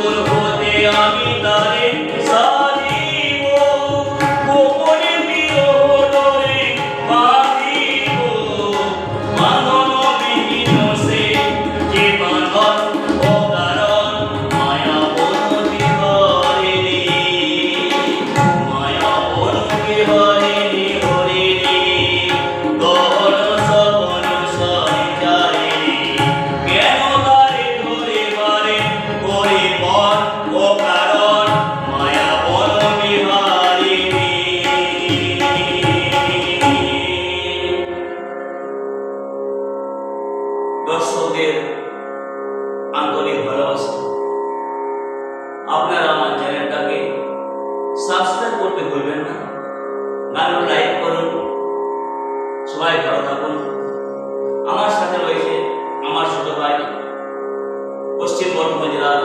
दूर होते आमी तारे দর্শকদের আন্তরিক ভালোবাসা। আপনারা আমার চ্যানেলটাকে সাবস্ক্রাইব করতে ভুলবেন না। গান লাইক করুন। সবাই ভালো থাকুন। আমার সাথে রয়েছে আমার ছোট ভাই পশ্চিম বর্ধমান জেলার